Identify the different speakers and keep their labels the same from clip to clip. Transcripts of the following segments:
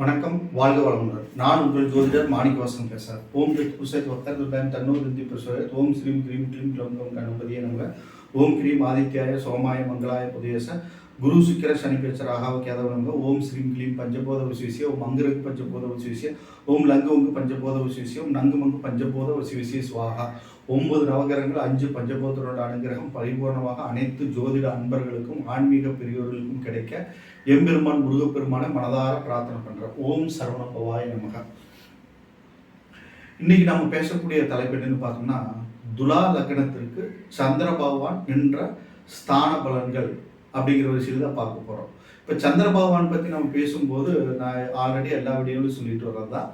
Speaker 1: வணக்கம் வாழ்க வளமுடன். நான் உங்கள் ஜோதிடர் மாணிக்கவாசன் பேசுகிறேன் ஓம் தத் புசத் வக்தர் தன்னூர் இந்தி பிரசோயத் ஓம் ஸ்ரீம் கிரீம் கிளீம் க்ளம் கம் கணபதியே நமக. ஓம் கிரீம் ஆதித்யாய சோமாய மங்களாய புதேச. குரு சுக்கிர சனி பேச்சர் ராகாவ கேதவ ஓம் ஸ்ரீம் க்ளீம் பஞ்சபோத விசுவிசிய ஓம் மங்குரகு பஞ்சபோத விசுவிசிய ஓம் லங்கு உங்கு பஞ்சபோத விசுவிசிய ஓம் நங்கு மங்கு பஞ்சபோத விசுவிசிய சுவாகா. ஒன்பது நவகிரகங்கள் அஞ்சு பஞ்சபோத்தரோட அனுகிரகம் பரிபூர்ணமாக அனைத்து ஜோதிட அன்பர்களுக்கும் ஆன்மீக பெரியோர்களுக்கும் கிடைக்க எம்பெருமான் முருகப்பெருமானை மனதார பிரார்த்தனை பண்ணுறேன் ஓம் சரவண பவாய நமக. இன்னைக்கு நம்ம பேசக்கூடிய தலைப்பு என்னன்னு பார்த்தோம்னா துலா லக்னத்திற்கு சந்திர பகவான் என்ற ஸ்தான பலன்கள் அப்படிங்கிற ஒரு விஷயம் தான் பார்க்க போகிறோம் இப்போ சந்திர பகவான் பற்றி நம்ம பேசும்போது நான் ஆல்ரெடி எல்லா வீடியோவிலும் சொல்லிட்டு வர்றது தான்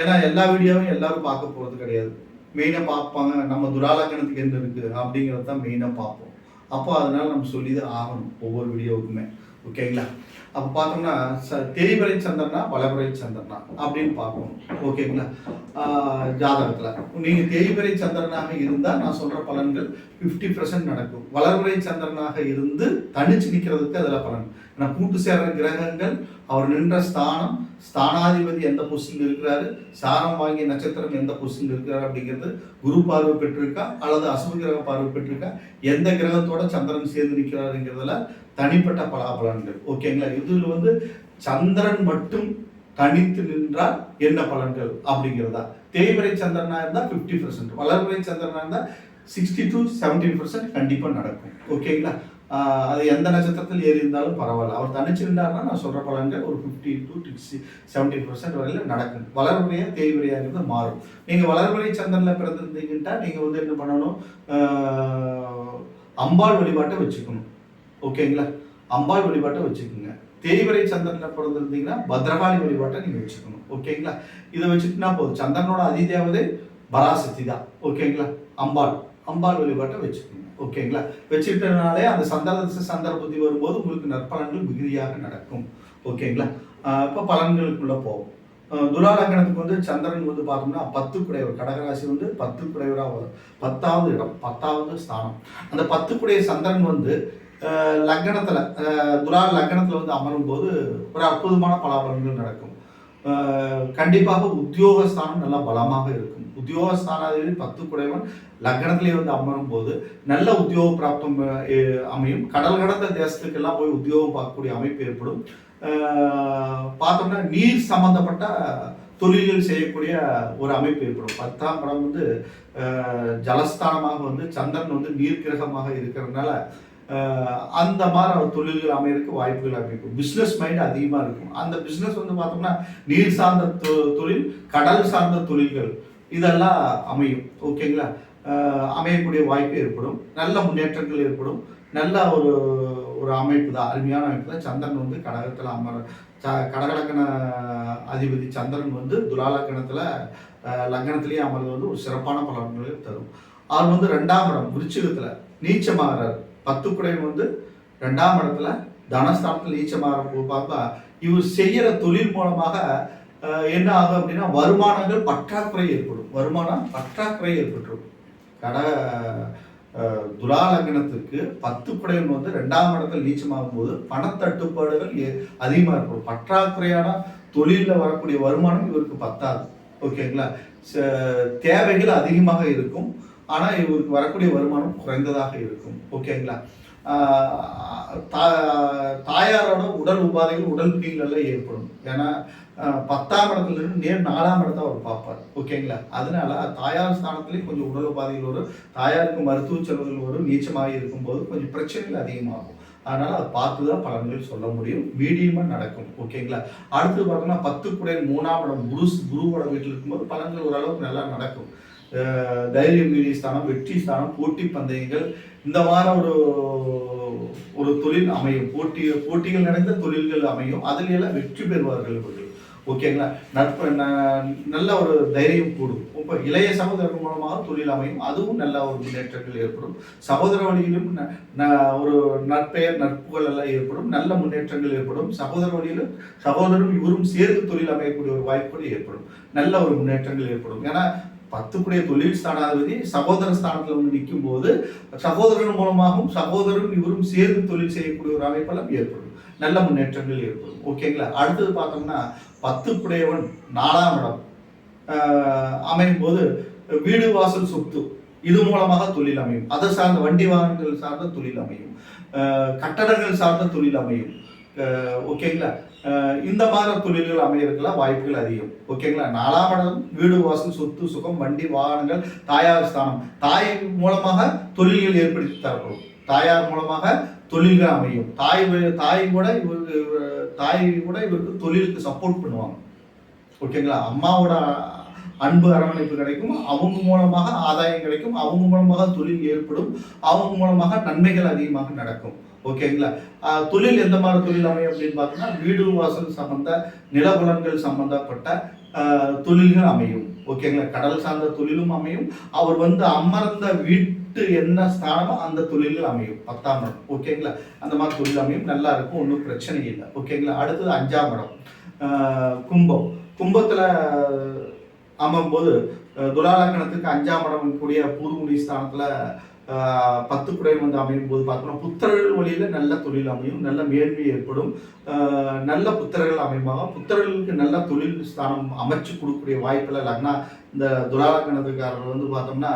Speaker 1: ஏன்னா எல்லா வீடியோவும் எல்லாரும் பார்க்க போறது கிடையாது. மெயினாக பார்ப்பாங்க நம்ம துராலக்கணத்துக்கு என்ன இருக்கு அப்படிங்கிறத தான் மெயினாக பார்ப்போம். அப்போ அதனால நம்ம சொல்லி தான் ஆகணும் ஒவ்வொரு வீடியோவுக்குமே. ஓகேங்களா அப்போ பார்த்தோம்னா ச தெரிவரை சந்திரனா வளவரை சந்திரனா அப்படின்னு பார்ப்போம். ஓகேங்களா ஆஹ் நீங்கள் நீங்க சந்திரனாக இருந்தால் நான் சொல்ற பலன்கள் ஃபிஃப்டி பர்சன்ட் நடக்கும். வளர்வரை சந்திரனாக இருந்து தனிச்சு நிற்கிறதுக்கு அதில் பலன். ஏன்னா கூட்டு சேர்ற கிரகங்கள் அவர் நின்ற ஸ்தானம் ஸ்தானாதிபதி எந்த பொசிஷன் இருக்கிறாரு சாரம் வாங்கிய நட்சத்திரம் எந்த பொசிஷன் இருக்கிறாரு அப்படிங்கிறது குரு பார்வை பெற்றிருக்கா அல்லது அசுப கிரக பார்வை பெற்றிருக்கா எந்த கிரகத்தோட சந்திரன் சேர்ந்து நிற்கிறாருங்கிறதுல தனிப்பட்ட பலாபலன்கள். ஓகேங்களா இதில் வந்து சந்திரன் மட்டும் தனித்து நின்றால் என்ன பலன்கள் அப்படிங்கிறதா? தேய்வரை சந்திரனா இருந்தால் ஃபிஃப்டி பர்சன்ட் வளர்வரை சந்திரனா இருந்தால் சிக்ஸ்டி டு செவன்டி பர்சன்ட் கண்டிப்பாக நடக்கும். ஓகேங்களா அது எந்த நட்சத்திரத்தில் ஏறி இருந்தாலும் பரவாயில்ல. அவர் தனிச்சிருந்தாருன்னா நான் சொல்கிற பலன்கள் ஒரு fifty to sixty seventy percent வரையில் நடக்கும். வளர்முறையாக தேய்வரையாங்கிறது மாறும். நீங்கள் வளர்முறை சந்திரனில் பிறந்திருந்தீங்கன்னா நீங்கள் வந்து என்ன பண்ணணும்? அம்பாள் வழிபாட்டை வச்சுக்கணும். ஓகேங்களா? அம்பாள் வழிபாட்டை வச்சுக்கோங்க. தேய்வரை சந்திரனில் பிறந்திருந்தீங்கன்னா பத்ரகாளி வழிபாட்டை நீங்கள் வச்சுக்கணும். ஓகேங்களா? இதை வச்சுக்கிட்டா போதும். சந்திரனோட அதிதேவதை பராசக்தி தான். ஓகேங்களா? அம்பாள். அம்பாள் வழிபாட்டை வச்சுக்கோங்க. ஓகேங்களா? வச்சுக்கிட்டனாலே அந்த சந்திர சந்திர புத்தி வரும்போது உங்களுக்கு நற்பலன்கள் மிகுதியாக நடக்கும். ஓகேங்களா? இப்போ பலன்களுக்குள்ளே போகும் ஆஹ் துலா லக்னத்துக்கு வந்து சந்திரன் வந்து பார்த்தோம்னா பத்து குடையவர் கடகராசி வந்து பத்து குடையவராக வரும். பத்தாவது இடம் பத்தாவது ஸ்தானம். அந்த பத்து குடைய சந்திரன் வந்து லக்னத்தில் லக்னத்துல லக்னத்தில் துலா வந்து அமரும் போது ஒரு அற்புதமான பலாபலன்கள் நடக்கும். கண்டிப்பாக உத்தியோகஸ்தானம் நல்லா பலமாக இருக்கும். உத்தியோகஸ்தானாதிபதி பத்து குடைவன் லக்னத்திலே வந்து அமரும் போது நல்ல உத்தியோக பிராப்தம் அமையும். கடல் கடந்த தேசத்துக்கெல்லாம் போய் உத்தியோகம் பார்க்கக்கூடிய அமைப்பு ஏற்படும். பார்த்தோம்னா நீர் சம்பந்தப்பட்ட தொழில்கள் செய்யக்கூடிய ஒரு அமைப்பு ஏற்படும். பத்தாம் படம் வந்து ஜலஸ்தானமாக வந்து சந்திரன் வந்து நீர் கிரகமாக இருக்கிறதுனால அந்த மாதிரி தொழில்கள் அமையறதுக்கு வாய்ப்புகள் அமைக்கும் பிஸ்னஸ் மைண்ட் அதிகமாக இருக்கும். அந்த பிஸ்னஸ் வந்து பார்த்தோம்னா நீர் சார்ந்த தொ- தொழில் கடல் சார்ந்த தொழில்கள் இதெல்லாம் அமையும். ஓகேங்களா? அமையக்கூடிய வாய்ப்பு ஏற்படும். நல்ல முன்னேற்றங்கள் ஏற்படும். நல்ல ஒரு ஒரு அமைப்பு தான். அருமையான அமைப்பு தான். சந்திரன் வந்து கடகத்தில் அமர ச கடகலக்கண அதிபதி சந்திரன் வந்து துலாலக்கணத்தில் லக்கணத்திலேயே அமர்ந்து வந்து ஒரு சிறப்பான பலன்களை தரும். அவர் வந்து ரெண்டாம் இடம் விருச்சிகத்தில் நீச்சமாகிறார். பத்து குடையன் வந்து ரெண்டாம் இடத்துல தனஸ்தானத்தில் நீச்சமாக பார்ப்பா இவர் செய்கிற தொழில் மூலமாக என்ன ஆகும் அப்படின்னா வருமானங்கள் பற்றாக்குறை ஏற்படும். வருமானம் பற்றாக்குறை ஏற்பட்டுரும். கட அஹ், துலா லக்னத்துக்கு பத்து குடையன் வந்து ரெண்டாம் இடத்துல நீச்சமாகும் போது பணத்தட்டுப்பாடுகள் ஏ- அதிகமா இருக்கும் பற்றாக்குறையான தொழிலில் வரக்கூடிய வருமானம் இவருக்கு பத்தாது. ஓகேங்களா? ச- தேவைகள் அதிகமாக இருக்கும். ஆனால் இவருக்கு வரக்கூடிய வருமானம் குறைந்ததாக இருக்கும். ஓகேங்களா தா- தாயாரோட உடல் உபாதைகள் உடல் பிடிகள் ஏற்படும். ஏன்னா பத்தாம் இடத்துல இருந்து நேர் நாலாம் இடத்த அவர் பார்ப்பார். ஓகேங்களா அதனால தாயார் ஸ்தானத்துலேயும் கொஞ்சம் உடல் உபாதைகள் வரும். தாயாருக்கு மருத்துவ செலவுகள் வரும். நீச்சமாக இருக்கும்போது கொஞ்சம் பிரச்சனைகள் அதிகமாகும். அதனால் அதை பார்த்து தான் பலன்கள் சொல்ல முடியும். மீடியமாக நடக்கும். ஓகேங்களா அடுத்து பார்த்தோம்னா பத்து குடை மூணாம் இடம் குரு குருவோட வீட்டில் இருக்கும்போது பலன்கள் ஓரளவுக்கு நல்லா நடக்கும். தைரியம் தைரிய ஸ்தானம் வெற்றி ஸ்தானம் போட்டி பந்தயங்கள் இந்த மாதிரி ஒரு ஒரு தொழில் அமையும். போட்டி போட்டிகள் நிறைந்த தொழில்கள் அமையும். அதில் எல்லாம் வெற்றி பெறுவார்கள் இவர்கள். ஓகேங்களா நட்பு ந- நல்ல ஒரு தைரியம் கூடும். இப்போ இளைய சகோதரர் மூலமாக தொழில் அமையும். அதுவும் நல்ல ஒரு முன்னேற்றங்கள் ஏற்படும். சகோதர வழியிலும் ந- ந- ஒரு நட்பெயர் நட்புகள் எல்லாம் ஏற்படும். நல்ல முன்னேற்றங்கள் ஏற்படும். சகோதர வழியிலும் சகோதரரும் இவரும் சேர்ந்து தொழில் அமையக்கூடிய ஒரு வாய்ப்புகள் ஏற்படும். நல்ல ஒரு முன்னேற்றங்கள் ஏற்படும். ஏன்னா பத்துக்குடைய தொழில் ஸ்தானாதிபதி சகோதர ஸ்தானத்தில் வந்து நிற்கும் போது சகோதரன் மூலமாகவும் சகோதரரும் இவரும் சேர்ந்து தொழில் செய்யக்கூடிய ஒரு அமைப்பெல்லாம் ஏற்படும். நல்ல முன்னேற்றங்கள் ஏற்படும். ஓகேங்களா அடுத்தது பார்த்தோம்னா பத்துக்குடையவன் நாலாம் இடம். அமையும் போது வீடு வாசல் சொத்து. இது மூலமாக தொழில் அமையும். அதை சார்ந்த வண்டி வாகனங்கள் சார்ந்த தொழில் அமையும். கட்டடங்கள் சார்ந்த தொழில் அமையும். ஓகேங்களா இந்த மாதிரி தொழில்கள் அமையறதுக்கெல்லாம் வாய்ப்புகள் அதிகம். ஓகேங்களா நாலாம் இடம் வீடு வாசல் சொத்து சுகம் வண்டி வாகனங்கள் தாயார் ஸ்தானம். தாய் மூலமாக தொழில்கள் ஏற்படுத்தி தரப்படும். தாயார் மூலமாக தொழில்கள் அமையும். தாய் தாய் கூட இவருக்கு தாய் கூட இவருக்கு தொழிலுக்கு சப்போர்ட் பண்ணுவாங்க. ஓகேங்களா அம்மாவோட அன்பு அரவணைப்பு கிடைக்கும். அவங்க மூலமாக ஆதாயம் கிடைக்கும். அவங்க மூலமாக தொழில் ஏற்படும். அவங்க மூலமாக நன்மைகள் அதிகமாக நடக்கும். ஓகேங்களா? தொழில் எந்த மாதிரி தொழில் அமையும் அப்படின்னு பார்த்தோம்னா வீடு வாசல் சம்பந்த நிலபுலன்கள் சம்பந்தப்பட்ட தொழில்கள் அமையும். ஓகேங்களா? கடல் சார்ந்த தொழிலும் அமையும். அவர் வந்து அமர்ந்த வீட்டு என்ன ஸ்தானமோ அந்த தொழில்கள் அமையும். பத்தாம் இடம். ஓகேங்களா? அந்த மாதிரி தொழில் அமையும். நல்லா இருக்கும். ஒன்றும் பிரச்சனை இல்லை. ஓகேங்களா? அடுத்தது அஞ்சாம் இடம். கும்பம். கும்பத்தில் அமரும்போது துலாலக்கணத்துக்கு அஞ்சாம் இடம் கூடிய பூர்வமுடி ஸ்தானத்தில் பத்து குடை வந்து அமையும் போது பார்த்தோம்னா புத்தர்கள் வழியில் நல்ல தொழில் அமையும் நல்ல மேன்மை ஏற்படும். நல்ல புத்தர்கள் அமையுமாக புத்தர்களுக்கு நல்ல தொழில் ஸ்தானம் அமைச்சு கொடுக்கக்கூடிய வாய்ப்பில் லக்னா இந்த துலாலக்கணத்துக்காரர் வந்து பார்த்தோம்னா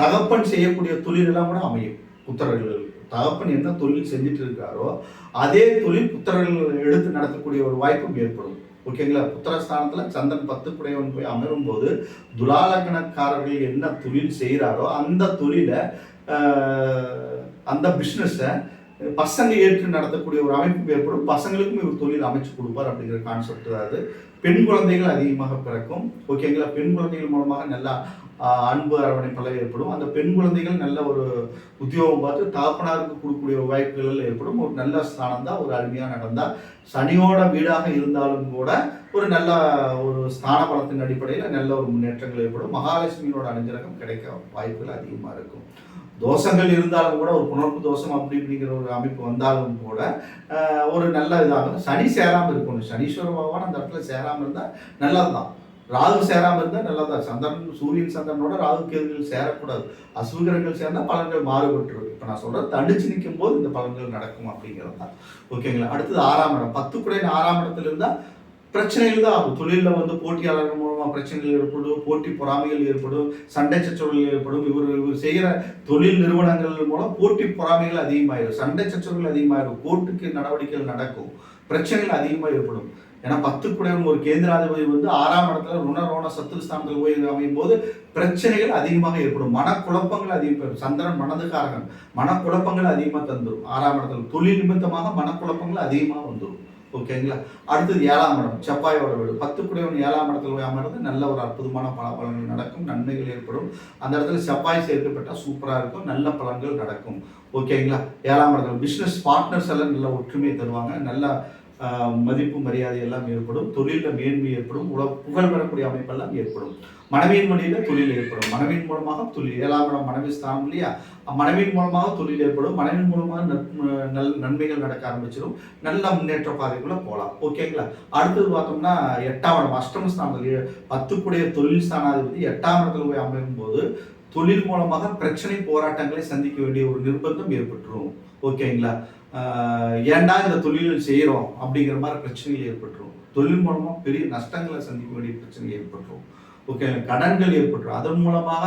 Speaker 1: தகப்பன் செய்யக்கூடிய தொழிலெல்லாம் கூட அமையும் புத்தர்கள் தகப்பன் என்ன தொழில் செஞ்சுட்டு இருக்காரோ அதே தொழில் புத்தர்கள் எடுத்து நடத்தக்கூடிய ஒரு வாய்ப்பும் ஏற்படும். ஓகேங்களா? புத்திரஸ்தானத்தில் சந்திரன் பத்து குடையவன் போய் அமரும் போது துலாலக்கணக்காரர்கள் என்ன தொழில் செய்கிறாரோ அந்த தொழிலை அந்த பிஸ்னஸை பசங்க ஏற்று நடத்தக்கூடிய ஒரு அமைப்பு ஏற்படும். பசங்களுக்கும் இவர் தொழில் அமைச்சு கொடுப்பார் அப்படிங்கிற கான்செப்ட் தான் அது. பெண் குழந்தைகள் அதிகமாக பிறக்கும். ஓகேங்களா பெண் குழந்தைகள் மூலமாக நல்லா அன்பு அரவணைப்பெல்லாம் ஏற்படும். அந்த பெண் குழந்தைகள் நல்ல ஒரு உத்தியோகம் பார்த்து தாப்பனாருக்கு கொடுக்கக்கூடிய வாய்ப்புகள் ஏற்படும். ஒரு நல்ல ஸ்தானம் தான் ஒரு அருமையாக நடந்தால் சனியோட வீடாக இருந்தாலும் கூட ஒரு நல்ல ஒரு ஸ்தான பலத்தின் அடிப்படையில் நல்ல ஒரு முன்னேற்றங்கள் ஏற்படும். மகாலட்சுமியோட அனுகிரகம் கிடைக்க வாய்ப்புகள் அதிகமாக இருக்கும். தோஷங்கள் இருந்தாலும் கூட ஒரு புணர்ப்பு தோஷம் அப்படி இப்படிங்கிற ஒரு அமைப்பு வந்தாலும் கூட ஒரு நல்ல இதாகும். சனி சேராமல் இருக்கணும் சனீஸ்வர பகவான் அந்த இடத்துல சேராமல் இருந்தால் நல்லது தான் ராகு சேராமல் இருந்தால் நல்லதா சந்திரன் சூரியன் சந்திரனோட ராகு கேதுகள் சேரக்கூடாது. அசுகிரகங்கள் சேர்ந்தால் பலன்கள் மாறுபட்டுரும். இப்போ நான் சொல்கிறேன் தடிச்சு நிற்கும் போது இந்த பலன்கள் நடக்கும் அப்படிங்கிறது தான். ஓகேங்களா அடுத்தது ஆறாம் இடம். பத்து குடையின் ஆறாம் இடத்துல இருந்தால் பிரச்சனைகள் தான் ஆகும். தொழிலில் வந்து போட்டியாளர்கள் மூலமாக பிரச்சனைகள் ஏற்படும் போட்டி பொறாமைகள் ஏற்படும் சண்டை சச்சரவுகள் ஏற்படும். இவர் இவர் செய்கிற தொழில் நிறுவனங்கள் மூலம் போட்டி பொறாமைகள் அதிகமாயிரும். சண்டை சச்சரவுகள் அதிகமாகிடும் கோர்ட்டுக்கு நடவடிக்கைகள் நடக்கும். பிரச்சனைகள் அதிகமாக ஏற்படும். ஏன்னா பத்து குடையும் ஒரு கேந்திராதிபதி வந்து ஆறாம் இடத்துல ருணரோண சத்துருஸ்தானத்தில் போய் அமையும் போது பிரச்சனைகள் அதிகமாக ஏற்படும். மனக்குழப்பங்கள் அதிகம் சந்திரன் மனதுக்காரகன். மனக்குழப்பங்கள் அதிகமாக தந்துடும் ஆறாம் இடத்துல தொழில் நிமித்தமாக மனக்குழப்பங்கள் அதிகமாக வந்துடும் ஓகேங்களா அடுத்தது ஏழாம் இடம் செவ்வாயோட வீடு. பத்து குடையவன் ஏழாம் இடத்துல போய் அமர்ந்து நல்ல ஒரு அற்புதமான பலன்கள் நடக்கும் நன்மைகள் ஏற்படும். அந்த இடத்துல செவ்வாய் சேர்க்கப்பட்டால் சூப்பராக இருக்கும் நல்ல பலன்கள் நடக்கும். ஓகேங்களா ஏழாம் இடத்துல பிஸ்னஸ் பார்ட்னர்ஸ் எல்லாம் நல்ல ஒற்றுமையை தருவாங்க நல்லா மதிப்பு மரியாதை எல்லாம் ஏற்படும். தொழிலில் மேன்மை ஏற்படும். உல புகழ் பெறக்கூடிய அமைப்பெல்லாம் ஏற்படும். மனைவியின் மொழியில் தொழில் ஏற்படும். மனைவியின் மூலமாக தொழில் ஏழாம் இடம் மனைவி ஸ்தானம் இல்லையா? மனைவியின் மூலமாக தொழில் ஏற்படும். மனைவியின் மூலமாக நல் நன்மைகள் நடக்க ஆரம்பிச்சிடும். நல்ல முன்னேற்ற பாதைக்குள்ளே போகலாம். ஓகேங்களா அடுத்தது பார்த்தோம்னா எட்டாம் இடம் அஷ்டம ஸ்தானத்தில் பத்துக்குடைய தொழில் ஸ்தானாதிபதி எட்டாம் இடத்துல போய் அமையும் போது தொழில் மூலமாக பிரச்சனை போராட்டங்களை சந்திக்க வேண்டிய ஒரு நிர்பந்தம் ஏற்பட்டுரும். ஓகேங்களா ஏண்டா இந்த தொழில் செய்கிறோம் அப்படிங்கிற மாதிரி பிரச்சனைகள் ஏற்பட்டுரும். தொழில் மூலமாக பெரிய நஷ்டங்களை சந்திக்க வேண்டிய பிரச்சனைகள் ஏற்பட்டுரும். ஓகே கடன்கள் ஏற்பட்டுரும். அதன் மூலமாக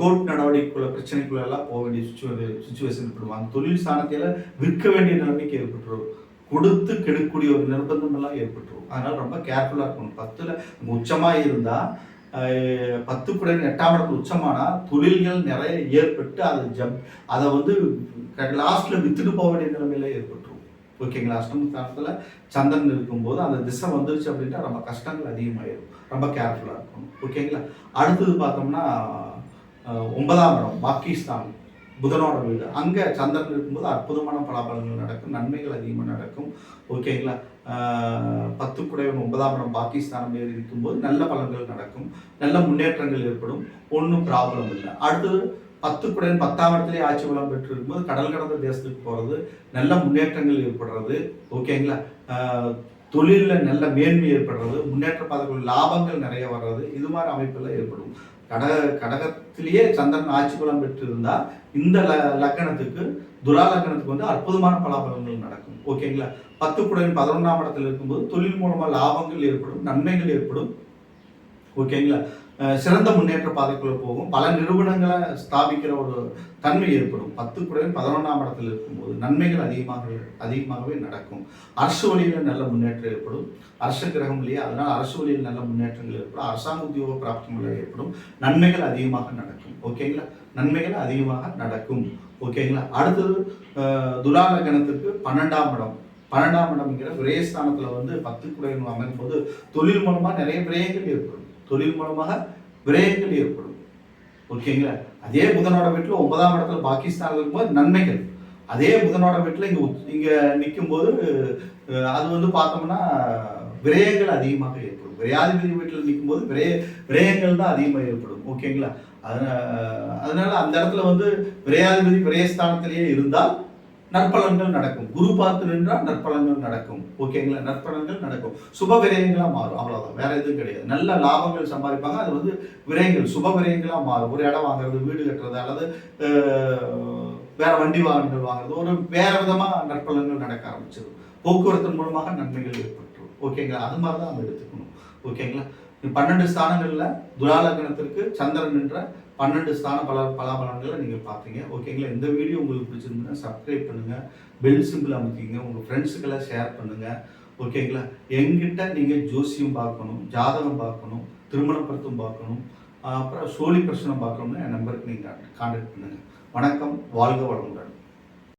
Speaker 1: கோர்ட் நடவடிக்கைக்குள்ள பிரச்சனைக்குள்ள எல்லாம் போக வேண்டிய சுச்சுவே சுச்சுவேஷன் ஏற்படுவாங்க தொழில் ஸ்தானத்தில் விற்க வேண்டிய நிலைமைக்கு ஏற்பட்டுரும். கொடுத்து கெடுக்கக்கூடிய ஒரு நிர்பந்தம் எல்லாம் ஏற்பட்டுரும். அதனால் ரொம்ப கேர்ஃபுல்லாக இருக்கணும். பத்தில் உச்சமாக இருந்தால் பத்து புடன் எட்டாம் இடத்துல உச்சமானால் தொழில்கள் நிறைய ஏற்பட்டு அதை ஜப் அதை வந்து லாஸ்ட்டில் வித்துட்டு போக வேண்டிய நிலைமையில ஏற்பட்டுரும். ஓகேங்களா? அஷ்டம சந்திரன் இருக்கும்போது அந்த திசை வந்துருச்சு அப்படின்ட்டா ரொம்ப கஷ்டங்கள் அதிகமாயிடும் ரொம்ப கேர்ஃபுல்லாக இருக்கணும். ஓகேங்களா? அடுத்தது பார்த்தோம்னா ஒன்பதாம் இடம் பாகிஸ்தான் புதனோட வீடு அங்கே சந்திரன் இருக்கும்போது அற்புதமான பலாபலங்கள் நடக்கும் நன்மைகள் அதிகமாக நடக்கும். ஓகேங்களா பத்து குடைவன் ஒன்பதாம் இடம் பாகிஸ்தான் பேர் இருக்கும்போது நல்ல பலன்கள் நடக்கும் நல்ல முன்னேற்றங்கள் ஏற்படும் ஒன்றும் ப்ராப்ளம் இல்லை. அடுத்தது பத்து குடையன் பத்தாம் இடத்துலேயே ஆட்சி பலம் பெற்று இருக்கும்போது கடல் கடந்த தேசத்துக்கு போகிறது நல்ல முன்னேற்றங்கள் ஏற்படுறது. ஓகேங்களா தொழிலில் நல்ல மேன்மை ஏற்படுறது முன்னேற்ற பாதைகள் லாபங்கள் நிறைய வர்றது இது மாதிரி அமைப்பில் ஏற்படும். கடக கடகத்திலேயே சந்திரன் ஆட்சி பலம் பெற்றிருந்தா இந்த ல லக்கணத்துக்கு துலா லக்கணத்துக்கு வந்து அற்புதமான பலாபலங்கள் நடக்கும். ஓகேங்களா? பத்து குடையின் பதினொன்றாம் இடத்துல இருக்கும்போது தொழில் மூலமாக லாபங்கள் ஏற்படும் நன்மைகள் ஏற்படும். ஓகேங்களா? சிறந்த முன்னேற்ற பாதைக்குள்ளே போகும். பல நிறுவனங்களை ஸ்தாபிக்கிற ஒரு தன்மை ஏற்படும். பத்து குறையும் பதினொன்றாம் இடத்தில் இருக்கும்போது நன்மைகள் அதிகமாக அதிகமாகவே நடக்கும். அரசு வழியில் நல்ல முன்னேற்றம் ஏற்படும். அரச கிரகம் இல்லையா? அதனால் அரசு வழியில் நல்ல முன்னேற்றங்கள் ஏற்படும். அரசாங்க உத்தியோக பிராப்தங்கள் ஏற்படும். நன்மைகள் அதிகமாக நடக்கும். ஓகேங்களா நன்மைகள் அதிகமாக நடக்கும். ஓகேங்களா அடுத்தது அஹ், துலா லக்னத்துக்கு பன்னெண்டாம் இடம். பன்னெண்டாம் இடம்ங்கிற விரயஸ்தானத்தில் வந்து பத்து குடையின் அமைக்கும்போது தொழில் மூலமாக நிறைய விரயங்கள் ஏற்படும். தொழில் மூலமாக விரயங்கள் ஏற்படும். ஓகேங்களா அதே புதனோட வீட்டில் ஒன்பதாம் இடத்துல பாகிஸ்தான் இருக்கும்போது நன்மைகள். அதே புதனோட வீட்டில் இங்கே இங்கே நிற்கும்போது அது வந்து பார்த்தோம்னா விரயங்கள் அதிகமாக ஏற்படும். விரையாதிபதி வீட்டில் நிற்கும்போது விரய விரயங்கள் தான் அதிகமாக ஏற்படும். ஓகேங்களா அதனால் அதனால அந்த இடத்துல வந்து விரையாதிபதி விரயஸ்தானத்திலேயே இருந்தால் நற்பலன்கள் நடக்கும். குரு பார்த்து நின்றால் நற்பலன்கள் நடக்கும். ஓகேங்களா நற்பலன்கள் நடக்கும். சுப விரயங்களாக மாறும். அவ்வளோதான் வேற எதுவும் கிடையாது. நல்ல லாபங்கள் சம்பாதிப்பாங்க. அது வந்து விரயங்கள் சுப விரயங்களாக மாறும். ஒரு இடம் வாங்குறது வீடு கட்டுறது அல்லது வேற வண்டி வாகனங்கள் வாங்குறது. ஒரு வேற விதமாக நற்பலன்கள் நடக்க ஆரம்பிச்சிடும். போக்குவரத்தின் மூலமாக நன்மைகள் ஏற்பட்டுரும். ஓகேங்களா அது மாதிரி தான் நம்ம எடுத்துக்கணும். ஓகேங்களா பன்னெண்டு ஸ்தானங்களில் துராலக்கணத்திற்கு சந்திரன் என்ற பன்னெண்டு ஸ்தான பல பலாபலன்களை நீங்கள் பார்த்தீங்க. ஓகேங்களா இந்த வீடியோ உங்களுக்கு பிடிச்சிருந்ததுன்னா சப்ஸ்கிரைப் பண்ணுங்கள் பெல் சிம்பிள் அமைக்கிங்க. உங்கள் ஃப்ரெண்ட்ஸுக்கெல்லாம் ஷேர் பண்ணுங்கள் ஓகேங்களா எங்கிட்ட நீங்கள் ஜோசியம் பார்க்கணும் ஜாதகம் பார்க்கணும் திருமண பொருத்தம் பார்க்கணும் அப்புறம் சோழி பிரச்சனை பார்க்கணும்னு என் நம்பருக்கு நீங்கள் கான்டாக்ட் பண்ணுங்க. வணக்கம். வாழ்க வளமுடன்.